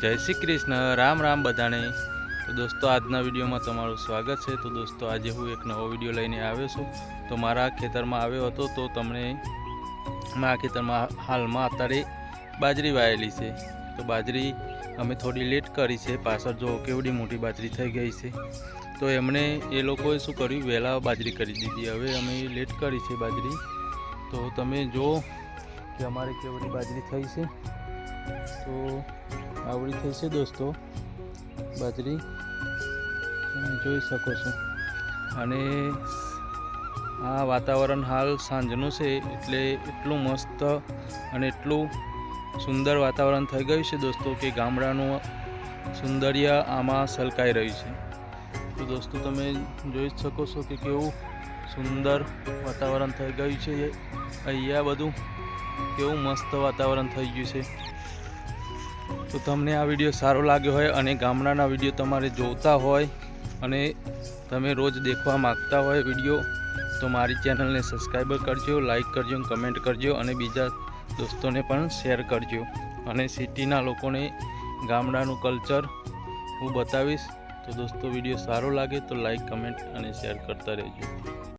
જય શ્રી કૃષ્ણ, રામ રામ બધાને. તો દોસ્તો, આજના વિડીયોમાં તમારું સ્વાગત છે. તો દોસ્તો, આજે હું એક નવો વીડિયો લઈને આવ્યો છું. તો મારા ખેતરમાં આવ્યો હતો તો તમને મારા ખેતરમાં હાલમાં અત્યારે બાજરી વાયેલી છે. તો બાજરી અમે થોડી લેટ કરી છે. પાછળ જો કેવડી મોટી બાજરી થઈ ગઈ છે. તો એમણે એ લોકોએ શું કર્યું? વહેલા બાજરી કરી દીધી. હવે અમે લેટ કરી છે બાજરી. તો તમે જુઓ કે અમારે કેવડી બાજરી થઈ છે. તો આવડી છે દોસ્તો. બાજરી. તમે જોઈ શકો છો. અને આ વાતાવરણ હાલ સાંજનું છે એટલે એટલું મસ્ત અને એટલું સુંદર વાતાવરણ થઈ ગયું છે દોસ્તો કે ગામડાનું સૌંદર્ય આમાં સલકાઈ રહ્યું છે. તો દોસ્તો તમે જોઈ શકો છો કે કેવું સુંદર વાતાવરણ થઈ ગયું છે. અહીંયા બધું કેવું મસ્ત વાતાવરણ થઈ ગયું છે. તો તમને આ વીડિયો સારો લાગ્યો હોય અને ગામડાના વીડિયો તમારે જોતા હોય અને તમે રોજ દેખવા માગતા હોય વીડિયો, તો મારી ચેનલને સબસ્ક્રાઈબર કરજો, લાઈક કરજો, કમેન્ટ કરજો અને બીજા દોસ્તોને પણ શેર કરજો. અને સિટીના લોકોને ગામડાનું કલ્ચર હું બતાવીશ. તો દોસ્તો, વીડિયો સારો લાગે તો લાઈક, કમેન્ટ અને શેર કરતા રહેજો.